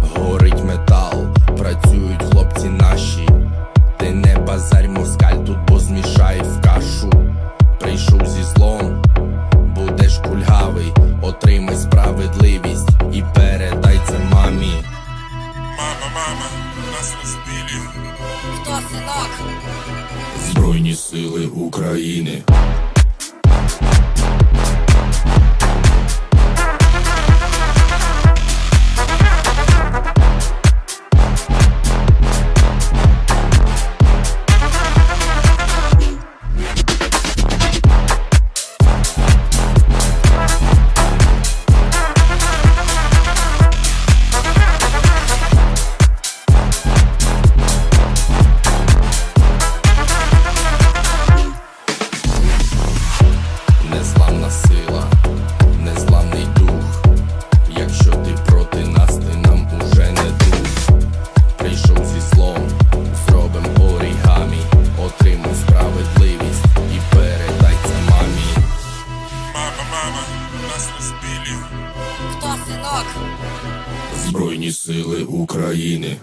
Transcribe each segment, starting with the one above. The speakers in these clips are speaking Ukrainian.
Горить метал, працюють хлопці наші. Ти не базарь москаль тут, бо в кашу. Прийшов зі злом, будеш кульгавий, отримай справедливість і передай це мамі. Мама, мама, нас розбили. Хто синок? Збройні сили України. Синок? Збройні сили України.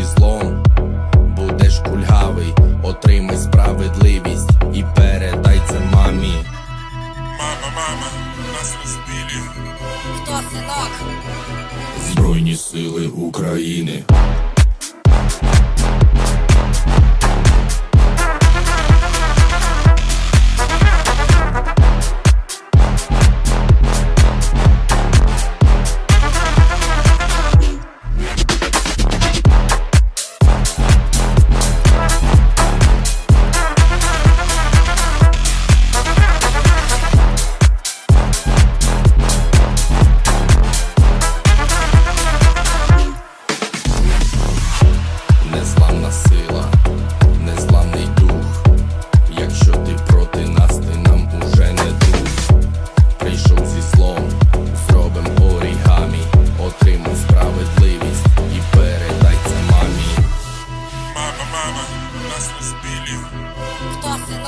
Зі злом, будеш кульгавий, отримай справедливість і передай це мамі. Мама, мама, нас розбили. Хто синок? Збройні сили України.